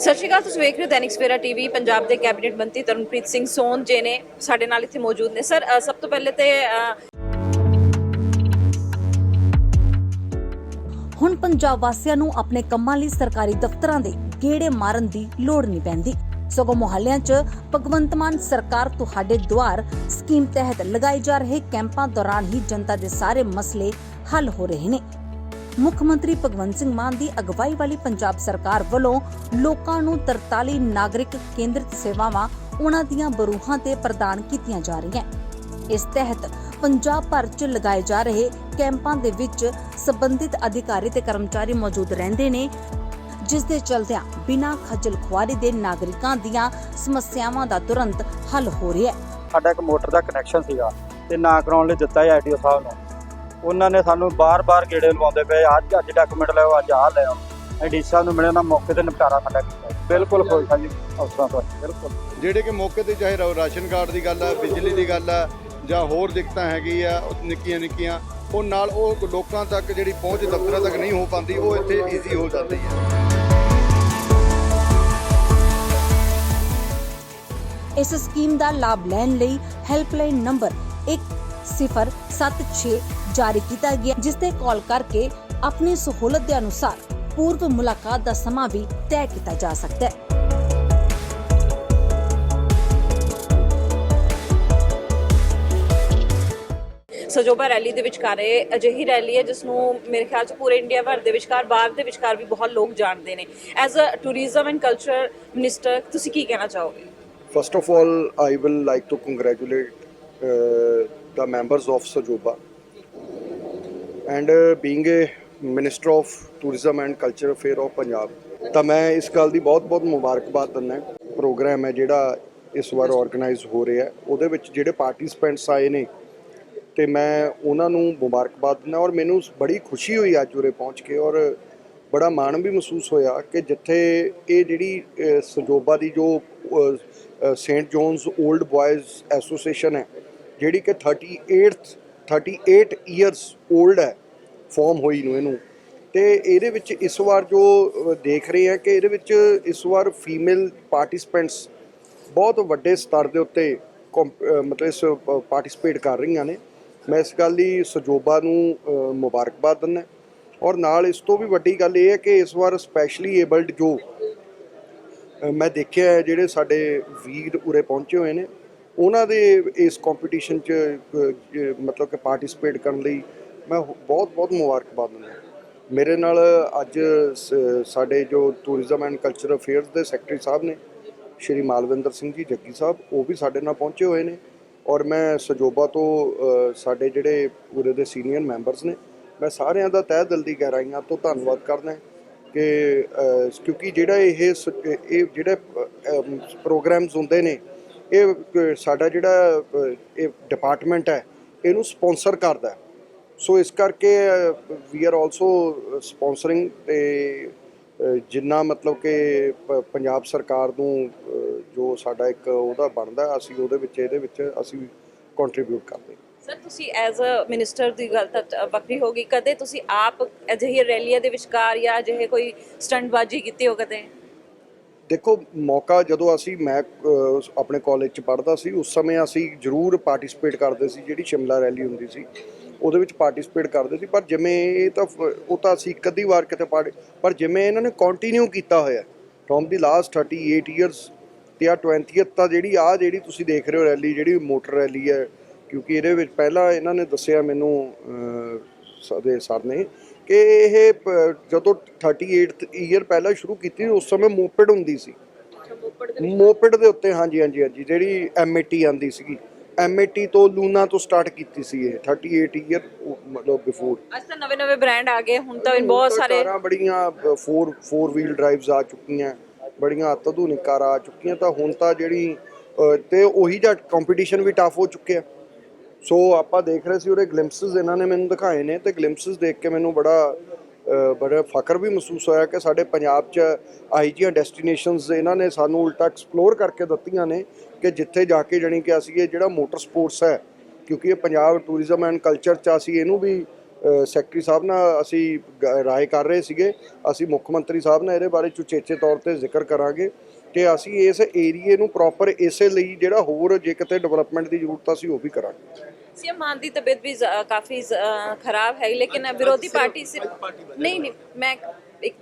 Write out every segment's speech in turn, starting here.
ਸਤਿ ਸ਼੍ਰੀ ਅਕਾਲ, ਤੁਸੀਂ ਵੇਖ ਰਹੇ ਹੋ ਦੈਨਿਕ ਸਵੇਰਾ ਟੀਵੀ, ਪੰਜਾਬ ਦੇ ਕੈਬਨਿਟ ਮੰਤਰੀ ਤਰਨਪ੍ਰੀਤ ਸਿੰਘ ਸੋਨ ਜੀ ਨੇ ਸਾਡੇ ਨਾਲ ਇੱਥੇ ਮੌਜੂਦ ਨੇ। ਸਰ ਸਭ ਤੋਂ ਪਹਿਲੇ ਤੇ ਹੁਣ ਪੰਜਾਬ ਵਾਸੀਆਂ ਨੂੰ ਆਪਣੇ ਕੰਮਾਂ ਲਈ ਸਰਕਾਰੀ ਦਫ਼ਤਰਾਂ ਦੇ ਗੇੜੇ ਮਾਰਨ ਦੀ ਲੋੜ ਨਹੀਂ ਪੈਂਦੀ। ਸਗੋਂ ਮੁਹੱਲਿਆਂ 'ਚ ਭਗਵੰਤ ਮਾਨ ਸਰਕਾਰ ਤੁਹਾਡੇ ਦੁਆਰ ਸਕੀਮ ਤਹਿਤ ਲਗਾਏ ਜਾ ਰਹੇ ਕੈਂਪਾਂ ਦੌਰਾਨ ਹੀ ਜਨਤਾ ਦੇ ਸਾਰੇ ਮਸਲੇ ਹੱਲ ਹੋ ਰਹੇ ਨੇ। ਮੁੱਖ ਮੰਤਰੀ ਭਗਵੰਤ ਸਿੰਘ ਮਾਨ ਦੀ ਅਗਵਾਈ ਵਾਲੀ ਪੰਜਾਬ ਸਰਕਾਰ ਵੱਲੋਂ ਲੋਕਾਂ ਨੂੰ 43 ਨਾਗਰਿਕ ਕੇਂਦਰਿਤ ਸੇਵਾਵਾਂ ਉਹਨਾਂ ਦੀਆਂ ਬਰੂਹਾਂ ਤੇ ਪ੍ਰਦਾਨ ਕੀਤੀਆਂ ਜਾ ਰਹੀਆਂ। ਇਸ ਤਹਿਤ ਪੰਜਾਬ ਭਰ 'ਚ ਲਗਾਏ ਜਾ ਰਹੇ ਕੈਂਪਾਂ ਦੇ ਵਿੱਚ ਸੰਬੰਧਿਤ ਅਧਿਕਾਰੀ ਤੇ ਕਰਮਚਾਰੀ ਮੌਜੂਦ ਰਹਿੰਦੇ ਨੇ, ਜਿਸ ਦੇ ਚਲਦਿਆਂ ਬਿਨਾਂ ਖੱਜਲ ਖੁਆਰੀ ਦੇ ਨਾਗਰਿਕਾਂ ਦੀਆਂ ਸਮੱਸਿਆਵਾਂ ਦਾ ਤੁਰੰਤ ਹੱਲ ਹੋ ਰਿਹਾ ਹੈ। ਸਾਡਾ ਇੱਕ ਮੋਟਰ ਦਾ ਕਨੈਕਸ਼ਨ ਸੀਗਾ ਤੇ ਨਾ ਕਰਾਉਣ ਲਈ ਦਿੱਤਾ ਹੈ ਆਈਡੀਓ ਸਾਹਿਬ ਨੂੰ। ਉਹਨਾਂ ਨੇ ਸਾਨੂੰ ਬਾਰ-ਬਾਰ ਗੇੜੇ ਲਵਾਉਂਦੇ ਪਏ ਅੱਜ ਅੱਜ ਡਾਕੂਮੈਂਟ ਲਿਆਓ ਅੱਜ ਆਹ ਲਿਆਓ ਸਾਹਿਬ ਨੂੰ ਮਿਲੇ ਨਾ ਮੌਕੇ ਤੇ ਨਿਪਟਾਰਾ ਸਾਡਾ ਕੀਤਾ ਬਿਲਕੁਲ ਖੁਸ਼ ਹਾਂ ਜੀ ਅਫਸਰਾਂ ਤੋਂ। ਬਿਲਕੁਲ। ਜਿਹੜੇ ਕਿ ਮੌਕੇ ਤੇ ਚਾਹੇ ਰਾ- ਰਾਸ਼ਨ ਕਾਰਡ ਦੀ ਗੱਲ ਆ ਬਿਜਲੀ ਦੀ ਗੱਲ ਆ ਜਾਂ ਹੋਰ ਦਿੱਕਤਾਂ ਹੈਗੀ ਆ ਉਹ ਨਿੱਕੀਆਂ ਨਿੱਕੀਆਂ ਉਹ ਨਾਲ ਉਹ ਲੋਕਾਂ ਤੱਕ ਜਿਹੜੀ ਪਹੁੰਚ ਦਫ਼ਤਰਾਂ ਤੱਕ ਨਹੀਂ ਹੋ ਪਾਉਂਦੀ ਉਹ ਇੱਥੇ ਈਜ਼ੀ ਹੋ ਜਾਂਦੀ ਹੈ ਇਸ ਸਕੀਮ ਦਾ ਲਾਭ ਲੈਣ ਲਈ ਹੈਲਪਲਾਈਨ ਨੰਬਰ 1076 ਜਾਰੀ ਕੀਤਾ ਗਿਆ ਜਿਸ ਤੇ ਕਾਲ ਕਰਕੇ ਆਪਣੀ ਸਹੂਲਤ ਦੇ ਅਨੁਸਾਰ ਪੂਰਵ ਮੁਲਾਕਾਤ ਦਾ ਸਮਾਂ ਵੀ ਤੈਅ ਕੀਤਾ ਜਾ ਸਕਦਾ ਹੈ। ਸਜੋਬਾ ਰੈਲੀ ਦੇ ਵਿਚਕਾਰ ਇਹ ਅਜਿਹੀ ਰੈਲੀ ਹੈ ਜਿਸ ਨੂੰ ਮੇਰੇ ਖਿਆਲ 'ਚ ਪੂਰੇ ਇੰਡੀਆ ਭਰ ਦੇ ਵਿਚਕਾਰ ਬਾਹਰ ਦੇ ਵਿਚਕਾਰ ਵੀ ਬਹੁਤ ਲੋਕ ਜਾਣਦੇ ਨੇ। As a tourism and culture minister ਤੁਸੀਂ ਕੀ ਕਹਿਣਾ ਚਾਹੋਗੇ? Of all, I will like to congratulate uh, the members of Sajoba. And uh, being a Minister of Tourism and Culture Affair of Punjab, ਤਾਂ ਮੈਂ ਇਸ ਗੱਲ ਦੀ ਬਹੁਤ-ਬਹੁਤ ਮੁਬਾਰਕਬਾਦ ਦਿੰਦਾ ਪ੍ਰੋਗਰਾਮ ਹੈ ਜਿਹੜਾ ਇਸ ਵਾਰ ਆਰਗੇਨਾਈਜ਼ ਹੋ ਰਿਹਾ ਹੈ। ਉਹਦੇ ਵਿੱਚ ਜਿਹੜੇ ਪਾਰਟਿਸਿਪੈਂਟਸ ਆਏ ਨੇ ਤੇ ਮੈਂ ਉਹਨਾਂ ਨੂੰ ਮੁਬਾਰਕਬਾਦ ਦਿੰਦਾ ਔਰ ਮੈਨੂੰ ਬੜੀ ਖੁਸ਼ੀ ਹੋਈ ਅੱਜ ਉਰੇ ਪਹੁੰਚ ਕੇ ਔਰ ਬੜਾ ਮਾਣ ਵੀ ਮਹਿਸੂਸ ਹੋਇਆ ਕਿ ਜਿੱਥੇ ਇਹ ਜਿਹੜੀ ਸੰਜੋਬਾ ਦੀ ਜੋ Saint John's Old Boys Association ਹੈ ਜਿਹੜੀ ਕਿ 38th 38 ਇਅਰਸ 올ਡ ਹੈ ਫਾਰਮ ਹੋਈ ਨੂੰ ਇਹਨੂੰ। ਤੇ ਇਹਦੇ ਵਿੱਚ ਇਸ ਵਾਰ ਜੋ ਦੇਖ ਰਹੇ ਹਾਂ ਕਿ ਇਹਦੇ ਵਿੱਚ ਇਸ ਵਾਰ ਫੀਮੇਲ ਪਾਰਟਿਸਪੈਂਟਸ ਬਹੁਤ ਵੱਡੇ ਸਤਰ ਦੇ ਉੱਤੇ ਕੰਪ- ਮਤਲਬ ਇਸ ਪਾਰਟਿਸਿਪੇਟ ਕਰ ਰਹੀਆਂ ਨੇ। ਮੈਂ ਇਸ ਗੱਲ ਦੀ ਸਜੋਬਾ ਨੂੰ ਮੁਬਾਰਕਬਾਦ ਦਿੰਦਾ ਔਰ ਨਾਲ ਇਸ ਤੋਂ ਵੀ ਵੱਡੀ ਗੱਲ ਇਹ ਹੈ ਕਿ ਇਸ ਵਾਰ ਸਪੈਸ਼ਲੀ ਏਬਲਡ ਜੋ ਮੈਂ ਦੇਖਿਆ ਹੈ, ਜਿਹੜੇ ਸਾਡੇ ਵੀਰ ਉਰੇ ਪਹੁੰਚੇ ਹੋਏ ਨੇ ਉਹਨਾਂ ਦੇ ਇਸ ਕੰਪੀਟੀਸ਼ਨ 'ਚ ਮਤਲਬ ਕਿ ਪਾਰਟਿਸਿਪੇਟ ਕਰਨ ਲਈ ਮੈਂ ਬਹੁਤ ਬਹੁਤ ਮੁਬਾਰਕਬਾਦ ਦਿੰਦਾ ਮੇਰੇ ਨਾਲ ਅੱਜ ਸ- ਸਾਡੇ ਜੋ ਟੂਰਿਜ਼ਮ ਐਂਡ ਕਲਚਰ ਅਫੇਅਰਸ ਦੇ ਸੈਕਟਰੀ ਸਾਹਿਬ ਨੇ, ਸ਼੍ਰੀ ਮਾਲਵਿੰਦਰ ਸਿੰਘ ਜੀ ਜੱਗੀ ਸਾਹਿਬ, ਉਹ ਵੀ ਸਾਡੇ ਨਾਲ ਪਹੁੰਚੇ ਹੋਏ ਨੇ ਔਰ ਮੈਂ ਸਜੋਬਾ ਤੋਂ ਸਾਡੇ ਜਿਹੜੇ ਪੂਰੇ ਦੇ ਸੀਨੀਅਰ ਮੈਂਬਰਸ ਨੇ, ਮੈਂ ਸਾਰਿਆਂ ਦਾ ਤਹਿ ਦਿਲ ਦੀ ਗਹਿਰਾਈਆਂ ਤੋਂ ਧੰਨਵਾਦ ਕਰਦਾ ਕਿ ਕਿਉਂਕਿ ਜਿਹੜਾ ਇਹ ਸ- ਇਹ ਜਿਹੜੇ ਪ੍ਰੋਗਰਾਮਸ ਹੁੰਦੇ ਨੇ ਇਹ ਕ- ਸਾਡਾ ਜਿਹੜਾ ਅ, ਇਹ ਡਿਪਾਰਟਮੈਂਟ ਹੈ ਇਹਨੂੰ ਸਪਾਂਸਰ ਕਰਦਾ ਹੈ। ਸੋ ਇਸ ਕਰਕੇ ਵੀ ਆਰ ਆਲਸੋ ਸਪਾਂਸਰਿੰਗ ਤੇ ਅ, ਜਿੰਨਾ ਮਤਲਬ ਕਿ ਪ- ਪੰਜਾਬ ਸਰਕਾਰ ਨੂੰ ਅ, ਜੋ ਸਾਡਾ ਇੱਕ ਉਹਦਾ ਬਣਦਾ ਅਸੀਂ ਉਹਦੇ ਵਿੱਚ ਇਹਦੇ ਵਿੱਚ ਅਸੀਂ ਕੰਟਰੀਬਿਊਟ ਕਰਦੇ ਹਾਂ। ਸਰ ਤੁਸੀਂ ਐਜ਼ ਅ ਮਿਨਿਸਟਰ ਦੀ ਗੱਲ ਤਾਂ ਅ, ਵੱਖਰੀ ਹੋਗੀ ਕਦੇ ਤੁਸੀਂ ਆਪ ਅਜਿਹੀ ਰੈਲੀਆਂ ਦੇ ਵਿਚਕਾਰ ਜਾਂ ਅਜਿਹੇ ਕੋਈ ਸਟੰਟਬਾਜ਼ੀ ਕੀਤੀ ਹੋ ਕਦੇ? ਦੇਖੋ ਮੌਕਾ ਜਦੋਂ ਅਸੀਂ ਮੈਂ ਆਪਣੇ ਕਾਲਜ ਚ ਪੜ੍ਹਦਾ ਸੀ ਉਸ ਸਮੇਂ ਅਸੀਂ ਜ਼ਰੂਰ ਪਾਰਟਿਸਿਪੇਟ ਕਰਦੇ ਸੀ ਜਿਹੜੀ ਸ਼ਿਮਲਾ ਰੈਲੀ ਹੁੰਦੀ ਸੀ। ਉਹਦੇ ਵਿੱਚ ਪਾਰਟਿਸਿਪੇਟ ਕਰਦੇ ਸੀ ਪਰ ਜਿਵੇਂ ਇਹ ਤਾਂ ਫ- ਉਹ ਤਾਂ ਅਸੀਂ ਇੱਕ ਅੱਧੀ ਵਾਰ ਕਿਤੇ ਪੜ੍ਹ ਪਰ ਜਿਵੇਂ ਇਹਨਾਂ ਨੇ ਕੰਟੀਨਿਊ ਕੀਤਾ ਹੋਇਆ ਫਰੋਮ ਦੀ ਲਾਸਟ 38 ਇਅਰਸ ਤੇ ਆ 20th ਤਾਂ ਜਿਹੜੀ ਆ ਜਿਹੜੀ ਤੁਸੀਂ ਦੇਖ ਰਹੇ ਹੋ ਰੈਲੀ ਜਿਹੜੀ ਮੋਟਰ ਰੈਲੀ ਹੈ ਕਿਉਂਕਿ ਇਹਦੇ ਵਿੱਚ ਪਹਿਲਾਂ ਇਹਨਾਂ ਨੇ ਦੱਸਿਆ ਮੈਨੂੰ ਅ, ਸਾਡੇ ਸਰ ਨੇ ਕਿ ਇਹ ਪ- ਜਦੋਂ 38th ਈਅਰ ਪਹਿਲਾਂ ਸ਼ੁਰੂ ਕੀਤੀ ਉਸ ਸਮੇਂ ਮੋਪਡ ਹੁੰਦੀ ਸੀ। ਮੋਪਡ ਦੇ ਉੱਤੇ ਹਾਂਜੀ ਹਾਂਜੀ ਹਾਂਜੀ ਜਿਹੜੀ ਐਮਏਟੀ ਆਂਦੀ ਸੀਗੀ। ਐਮਏਟੀ ਤੋਂ ਲੂਨਾ ਤੋਂ ਸਟਾਰਟ ਕੀਤੀ ਸੀ ਇਹ 38 ਈਅਰ ਮਤਲਬ ਬਿਫੋਰ ਅੱਜ ਤਾਂ ਨਵੇਂ ਨਵੇਂ ਬ੍ਰਾਂਡ ਆ ਗਏ ਹੁਣ ਤਾਂ ਬਹੁਤ ਸਾਰੇ ਕਾਰਾਂ ਬੜੀਆਂ 4 4 ਵੀਲ ਡਰਾਈਵਸ ਆ ਚੁੱਕੀਆਂ ਬੜੀਆਂ ਅਤਆਧੁਨਿਕ ਕਾਰਾਂ ਆ ਚੁੱਕੀਆਂ ਤਾਂ ਹੁਣ ਤਾਂ ਜਿਹੜੀ ਅ, ਤੇ ਉਹੀ ਜਿਹਾ ਕੰਪੀਟੀਸ਼ਨ ਵੀ ਟਫ ਹੋ ਚੁੱਕਿਆ। ਸੋ ਆਪਾਂ ਦੇਖ ਰਹੇ ਸੀ ਉਹਦੇ ਗਲਿੰਪਸਸ ਇਹਨਾਂ ਨੇ ਮੈਨੂੰ ਦਿਖਾਏ ਨੇ ਤੇ ਗਲਿੰਪਸਸ ਦੇਖ ਕੇ ਮੈਨੂੰ ਬੜਾ ਬੜਾ ਫਖਰ ਵੀ ਮਹਿਸੂਸ ਹੋਇਆ ਕਿ ਸਾਡੇ ਪੰਜਾਬ 'ਚ ਆਈ ਜੀਆਂ ਡੈਸਟੀਨੇਸ਼ਨਸ ਇਹਨਾਂ ਨੇ ਸਾਨੂੰ ਉਲਟਾ ਐਕਸਪਲੋਰ ਕਰਕੇ ਦਿੱਤੀਆਂ ਨੇ ਕਿ ਜਿੱਥੇ ਜਾ ਕੇ ਜਾਣੀ ਕਿ ਅਸੀਂ ਇਹ ਜਿਹੜਾ ਮੋਟਰ ਸਪੋਰਟਸ ਹੈ, ਕਿਉਂਕਿ ਇਹ ਪੰਜਾਬ ਟੂਰਿਜ਼ਮ ਐਂਡ ਕਲਚਰ 'ਚ ਅਸੀਂ ਇਹਨੂੰ ਵੀ ਸੈਕਟਰੀ ਸਾਹਿਬ ਨਾਲ ਅਸੀਂ ਗ- ਰਾਏ ਕਰ ਰਹੇ ਸੀਗੇ। ਅਸੀਂ ਮੁੱਖ ਮੰਤਰੀ ਸਾਹਿਬ ਨਾਲ ਇਹਦੇ ਬਾਰੇ ਚੁਚੇਚੇ ਤੌਰ ਤੇ ਜ਼ਿਕਰ ਕਰਾਂਗੇ। ਕਿ ਅਸੀਂ ਇਸ ਏਰੀਏ ਨੂੰ ਪ੍ਰੋਪਰ ਇਸੇ ਲਈ ਜਿਹੜਾ ਹੋਰ ਜੇ ਕਿਤੇ ਡਿਵੈਲਪਮੈਂਟ ਦੀ ਜ਼ਰੂਰਤ ਆ, ਅਸੀਂ ਉਹ ਵੀ ਕਰਾਂਗੇ सीएम मान की तबीयत भी ज- काफी ज- खराब है लेकिन विरोधी पार्टी से नहीं नहीं मैं एक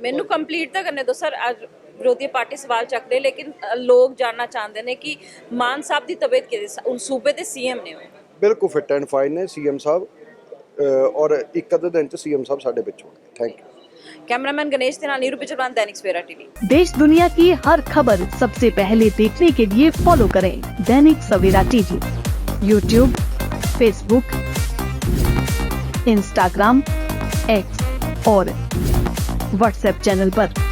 ਮੈਨੂੰ ਕੰਪਲੀਟ ਤਾਂ ਕਰਨੇ ਦੋ ਸਰ ਅੱਜ ਵਿਰੋਧੀ ਪਾਰਟੀ ਸਵਾਲ ਚੱਕ ਰਹੇ ਲੇਕਿਨ ਅ, ਲੋਕ ਜਾਨਣਾ ਚਾਹੁੰਦੇ ਨੇ ਕਿ ਮਾਨ ਸਾਹਿਬ ਦੀ ਤਬੀਅਤ ਕਿਹਦੇ ਹੁਣ ਸੂਬੇ ਦੇ ਸੀਐਮ ਨੇ ਉਹ ਬਿਲਕੁਲ ਫਿਟ ਐਂਡ ਫਾਈਨ ਨੇ ਸੀਐਮ ਸਾਹਿਬ ਅ, ਔਰ ਇੱਕ ਅੱਧੇ ਦਿਨ ਚ ਸੀਐਮ ਸਾਹਿਬ ਸਾਡੇ ਵਿੱਚ ਹੋਣਗੇ ਥੈਂਕ ਯੂ कैमरामैन गणेश के नाल नीरू पिचरवान दैनिक सवेरा टीवी देश दुनिया की हर खबर सबसे पहले देखने के लिए फॉलो करें Dainik Savera TV YouTube Facebook Instagram X और व्हाट्सएप चैनल पर।